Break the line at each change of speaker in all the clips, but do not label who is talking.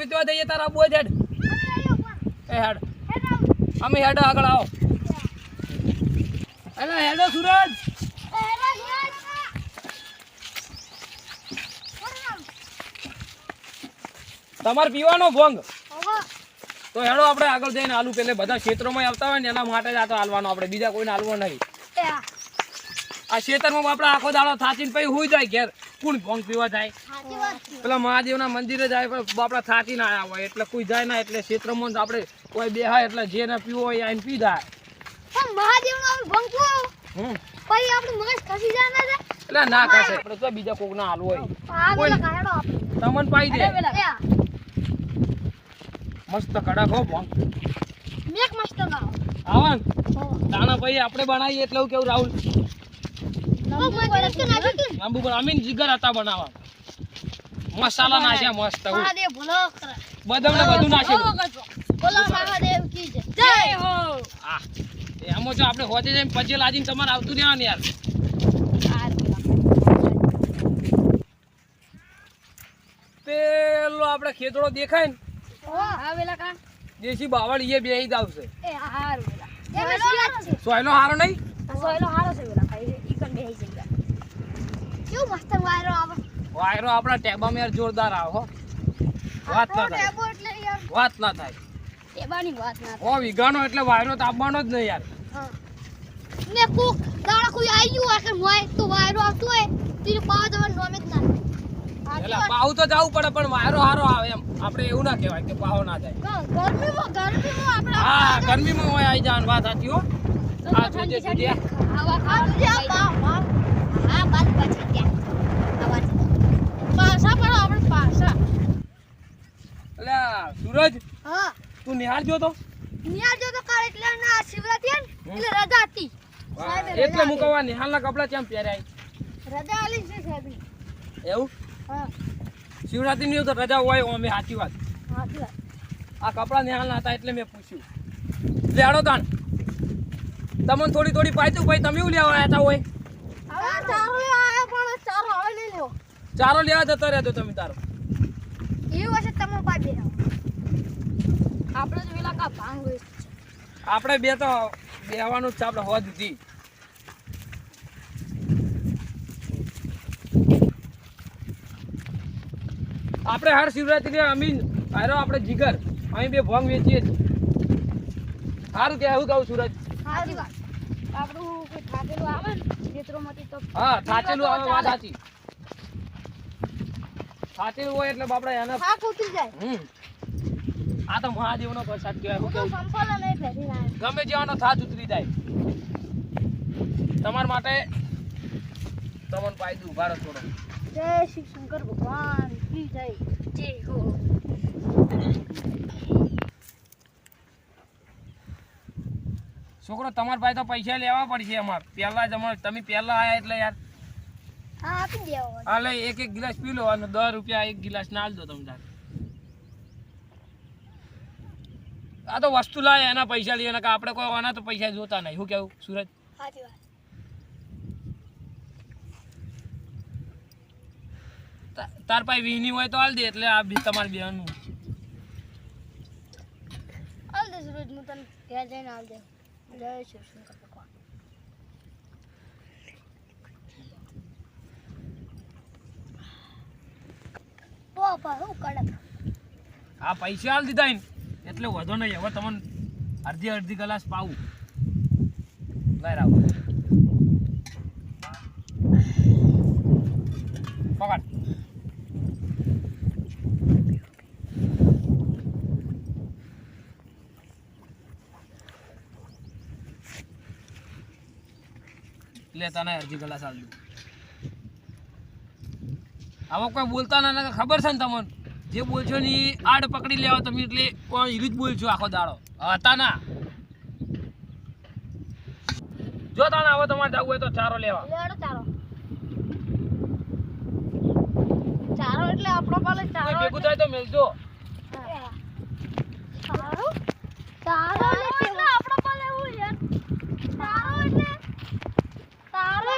વિતવા દઈએ તારા હેડ એ હેડ. અમે હેડ આગળ આવો. અરે હેડો સુરજ. તમારે પીવાનો ભોંગ. તો હેડો આપણે આગળ જઈને આલુ પેલે બધા ક્ષેત્રોમાં આવતા હોય ને એના માટે જ આ તો હાલવાનો આપણે. બીજા કોઈને હાલવો નહીં. આ ખેતરમાં આપણે આખો દાડો થાચીને પછી હોય જાય ઘેર. કોણ ભોંગ પીવા જાય? પેલા મહાદેવના મંદિરે જાય પણ આપણા થાચી ના આવ્યા હોય. એટલે કોઈ જાય ના એટલે ક્ષેત્રમાં આપણે કોઈ બેહાય એટલે જેને પીવો હોય આઈને પી જાય.
મહાદેવ નો ભંગો પછી આપણું મગજ ખસી જાય ને
એટલે ના કશે આપણે તો બીજા કોક ના હાલવું હોય તમને પાઈ દે. મસ્ત કડક હો ભોંગ
મેક મસ્ત
ગાવ આવન? દાણા ભાઈ આપણે બનાવીએ એટલે કેવું રાહુલ? લાંબુ પણ અમે જીગર હતા બનાવવા. મસાલા નાખ્યા મસ્ત બધું ને બધું નાખ્યું.
બોલો મહાદેવ કી જય. જય હો.
આ એમાં જો આપણે હોજે જઈને પછી લાજીને તમારે આવતું રહેવાનું યાર. પેલો આપણે ખેતરો દેખાય ને.
હા વેલા કા?
દેશી બાવળ ઈએ બેહી જ આવશે.
એ હારું વેલા. એ વેલા છે.
સોયનો હારો નહીં?
સોયલો હારો છે વેલા ખાઈ ઈ કન બેહી જઈ કેવું મસ્ત વાયરો આવે.
વાયરો આપણા ટેબામાં યાર જોરદાર આવે હો. વાત ના થાય.
ટેબો એટલે યાર
વાત ના થાય.
ટેબાની વાત ના
થાય. ઓ વિગાનો એટલે વાયરો તાપવાનો જ નહીં યાર.
હા. ને કોક દાડા કોઈ આવી ગયું હોય મોય તો વાયરો આવતો હોય તીર પાવ જવાનું નોમે જ ના
એટલે પાવ તો જવું પડે પણ વાયરો હારો આવે એમ. આપણે એવું ના કહેવાય કે પાવ ના જાય.
ગરમીમાં ગરમીમાં આપણે
હા ગરમીમાં હોય આવી જવાનું વાત સાચી હો. આ જોજે જોજે.
ખાવા. ખાવા હા બાદ પછી ત્યાં આવા પાસા પણ આપણે પાસા.
એટલે સૂરજ
હા.
તું નિહાળ જો તો.
નિહાળ જો તો કાલ એટલે ના શિવરાત્રી ને, એટલે રજા હતી.
એટલે. મુકવા નિહાળના કપડા કેમ પહેરાય
રજા આલી છે સાહેબ.
એવું?
હા
શિવરાત્રી ની તો રજા હોય અમે સાચી વાત. આ કપડા નિહાળના હતા એટલે મેં પૂછ્યું. લેડો તાણ. તમને થોડી થોડી પાછું ભાઈ તમે એવું લેવા આવ્યા હોય
હવે ચારો લેવા હવે
જતો રહેતો તમે તારો.
એ તમે આપણે તો પેલા કા ભાંગ હોય
આપણે બે તો બેહવાનું જ છે આપણે હોદ હતી આપણે હાર શિવરાત્રી અમીન. હારો આપણે જીગર. અહીં બે ભોંગ વેચીએ છીએ. સારું કે એવું કહું સુરજ
આપણું થાકેલું આવે ને ખેતરોમાંથી તો
હા થાચેલું આવે વાત સાચી. થાચેલું હોય એટલે બાપડા એને
થાક ઉતરી જાય.
હમ. આ તો મહાદેવનો પ્રસાદ કહેવાય
હું
હું કહું ગમે જેવાનો થાચ ઉતરી જાય. તમારા માટે તમને પાયદું ઊભા રહો થોડો.
જય શ્રી શંકર ભગવાન કી જય જય હો.
છોકરો તમારા પાસે તો પૈસા લેવા પડશે અમાર. પહેલા જ અમારે તમે પહેલા આયા એટલે યાર.
હા આપી દેવો
હાલે એક એક ગિલાસ પી લો અને દસ રૂપિયા એક ગિલાસ ના દો તમે તાર. આ તો વસ્તુ લાય એના પૈસા લઈએ કે આપણે કોઈ આના તો પૈસા જોતા નહીં. શું કેવું સુરજ
સાચી વાત.
તાર પાસે વીની હોય તો હાલ દે એટલે આ તમારી બેનનું
હાલ દે સૂરજ હું તને ઘેર જઈને હાલ દે જય શ્રી કૃષ્ણ
આ પૈસા હાલ દીધા એટલે વધો નહીં હવે તમને અડધી અડધી ગ્લાસ પાવું. લઈ રાખો પકડ. લે તને અડધી કલાક ચાલુ આમાં કોઈ બોલતા ના ખબર છે ને તમને? જે બોલશો ને એ આડ પકડી લેવા તમે એટલે હીરું જ બોલશો આખો દાડો. હતા ના. જો તને આવો તમારે જવું હોય તો ચારો લેવા.
ચાલો મળે
કોઈ
ચારો
ભેગું થાય તો મેલજો.
ચારો? ચારો એટલે આપણો પાસે હું યાર ચારો એટલે ચારો એટલે ઓલે હું લે એટલે ચારો એટલે યાર ચારો ચારો એટલે હું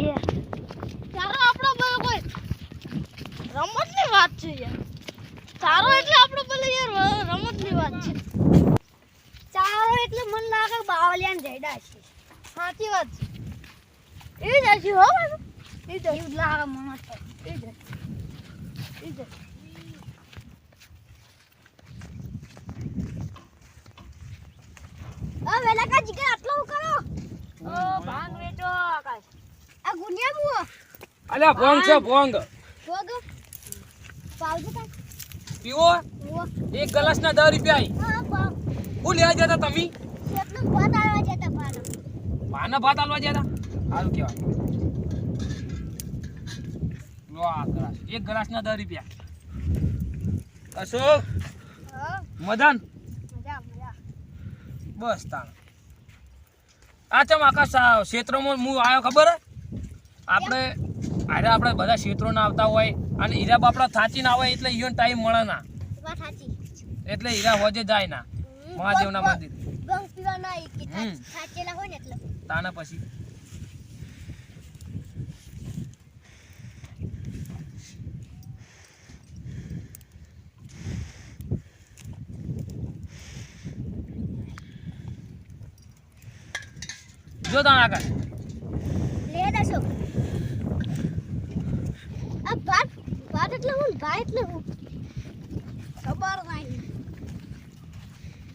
યાર ચારો આપણો પાસે કોઈ રમતની વાત છે યાર. ચારો એટલે આપણો પેલો યાર રમતની વાત છે. ચારો એટલે મને લાગે બાવલિયાન જયડા છે. સાચી વાત છે. એ જ હશે હો એ જ લાગે મને તો. એ જ એ જ વેલા કા જીગર આટલો કરો? ઓ ભાંગ વેચો આકાશ આ ગુનિયા મુ
અલ્યા ભોંગ છે ભોંગ.
ભોગ? પાવજો કા
પીવો? એક ગ્લાસ ના રૂપિયા
હા
લેવા જતા તમે?
કેટલું ભાત આવવા જતા પાનો
પાના ભાત આલવા જતા? સારું કહેવાય. લો આ ગ્લાસ. એક ગ્લાસ ના રૂપિયા. અશોક
હા.
મદન
મજા મજા.
બસ તાણ. આ ચમ આકાશ આ ક્ષેત્રોમાં હું આવ્યો ખબર? આપણે અરે આપણે બધા ક્ષેત્રોના આવતા હોય અને હીરા બાપડા થાચી ના હોય એટલે ઈયોને ટાઈમ મળે ના. એટલે હીરા હોજે જાય ના. મહાદેવના મંદિર. તાના પછી. જો તાણ આગળ.
લે દસો આ ભાત ભાત એટલે હું ભાત એટલે હું? ખબર નહીં.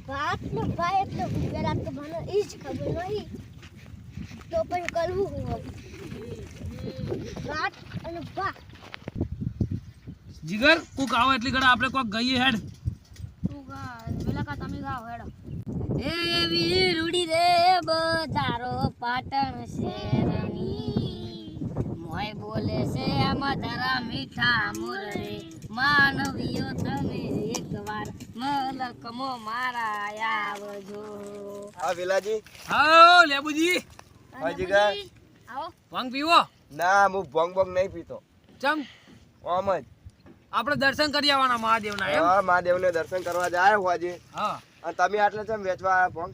ભાત ને ભાઈ એટલે હું? પેલા તો મને ઈ જ ખબર નહીં. તો પછી કરવું હું? ભાત અને ભા
જીગર કોક આવો એટલી ઘડા આપણે કોક ગઈએ હેડ.
તું ગા વેલા કા તમે ગાઓ હેડો. એ વીરુડી રે બજારો પાટણ શેરની. મોય બોલે છે મધરા મીઠા મુરરે માનવીઓ તમે એકવાર મલકમો મારા આવજો.
હા વેલાજી.
હાઓ લેબુજી.
હાજી ગા
આવો.
ભાંગ પીવો?
ના હું ભંગ ભંગ નહીં પીતો.
ચમ.
ઓમ જ.
આપણે દર્શન કરી આવવાના મહાદેવના એમ?
હા મહાદેવને દર્શન કરવા જાય હોજે
હા.
અને તમે આટલે ચમ વેચવા આવ્યા ભોંગ?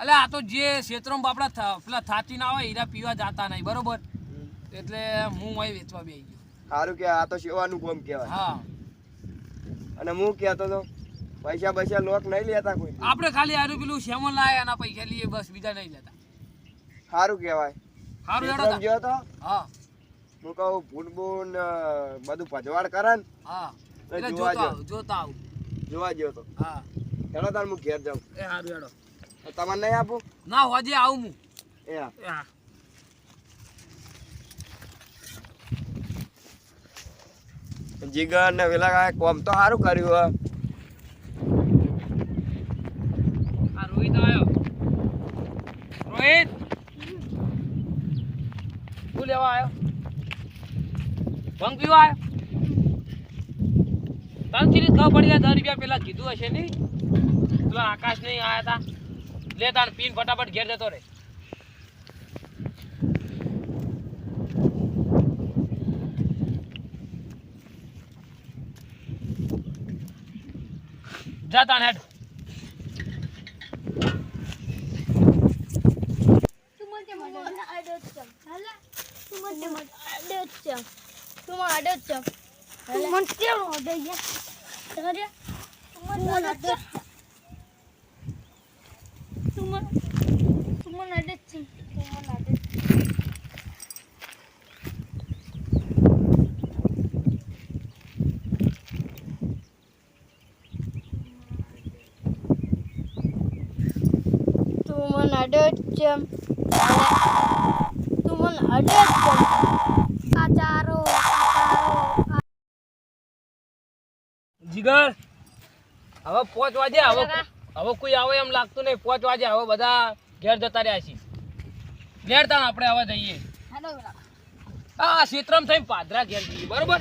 એટલે આ તો જે ક્ષેત્રમાં આપણા પેલા થાતી ના હોય હીરા પીવા જાતા નહીં બરોબર? એટલે હું અહીં વેચવા બેસી ગયો.
સારું કે આ તો સેવાનું કોમ કહેવાય.
હા.
અને હું કહેતો તો પૈસા પૈસા લોક નહીં લેતા કોઈ.
આપણે ખાલી આરું પેલું સેમન લાયા એના પૈસા લઈએ બસ બીજા નહીં લેતા.
સારું કહેવાય.
સારું
વિક્રમ ગયો તો?
હા.
હું કહું ભૂન બૂન બધું ભજવાડ કરે ને
હા જોતા જોતા આવું.
જોવા ગયો તો.
હા.
હેડો તાર હું ઘેર જાઉં.
એ સારું હેડો.
તો નહીં આપું?
ના હોજે આવું હું.
એ હા. જીગર ને પેલા કાંઈ કોમ તો સારું કર્યું હા
રોહિત આવ્યો. રોહિત! શું લેવા આવ્યો? ભંગ પીવા આવ્યો? ત્રણ ચીરી ખબર પડી જાય દસ રૂપિયા પેલા કીધું હશે નહીં? પેલા આકાશ નહીં આયા તા. લે તાણ પીન ફટાફટ ઘેર જતો રે જા તાણ હેડ.
તું મને મને આડો ચમ હાલા તું મને મને આડો ચમ તું મને આડો ચમ તું મને કેમ આડો યાર તરે તું મને આડો તું મને તું મને આડો ચમ તું મને આડો તું મને અડે જ ચમ તું મને અડે જ ચમ આ ચારો આ ચારો આ
જીગર હવે પોચ વાગે હવે હવે કોઈ આવે એમ લાગતું નહીં. પોચ વાગે હવે બધા ઘેર જતા રહ્યા છે ઘેર તાણ આપણે હવે જઈએ.
હેલો
આ ક્ષેત્રમ થઈ પાદરા ઘેર જઈએ. બરોબર?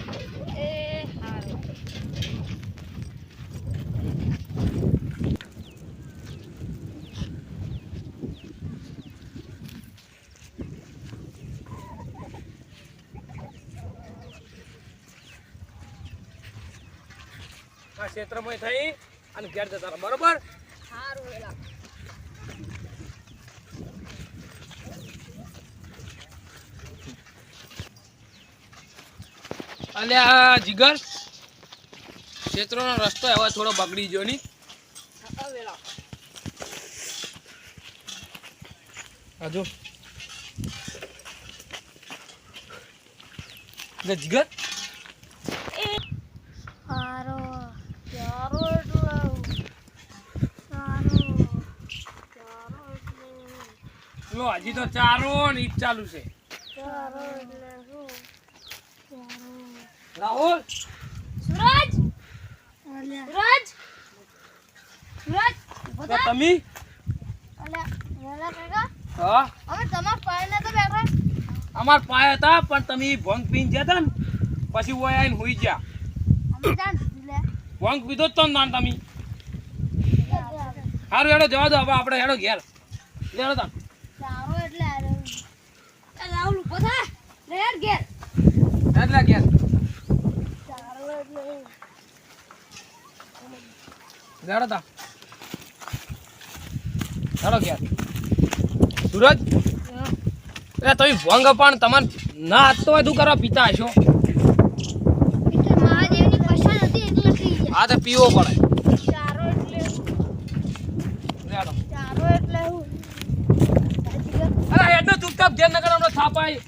એ હારું
ક્ષેત્રમાં થઈ અને ઘેર જતા રહો. બરોબર?
સારું વેલા
અને આ જીગર. ક્ષેત્રનો રસ્તો એવો થોડો બગડી ગયો ની. હજુ જીગર
સારો સારો એટલે સારો સારો એટલે
લો હજી તો ચારો ને ઈ ચાલુ છે. રાહુલ?
સુરજ? સુરજ? સુરજ
તમે?
અલ્યા, વેલા કાકા
હા.
અમે તમારા પાયને તો બેઠા
અમાર પાયા હતા પણ તમે ભંગ પીને જતા ને પછી ઓય આવીને હુઈ ગયા.
અમે જાણ લે?
ભંગ પીધો જ તો ને તાન તમે. સારું હેડો જવા દો હવે આપણે હેડો ઘેર. લેડો હેડો તાન
સારો એટલે આ રહ્યું. એ રાહુલ ઊભો થા લે યાર ઘેર
એટલે ઘેર
સારો એટલે
લે હેડો તા. હેડો ક્યાં? સુરજ? એ તમે ભંગ પણ તમારે ના હાથ હોય વધુ કરવા પીતા હશો.
હા એટલે
તો પીવો પડે.
એટલે
લે હેડો
એટલે
અરે હેડનો ચૂપચાપ ઘેર નગર થાપાય.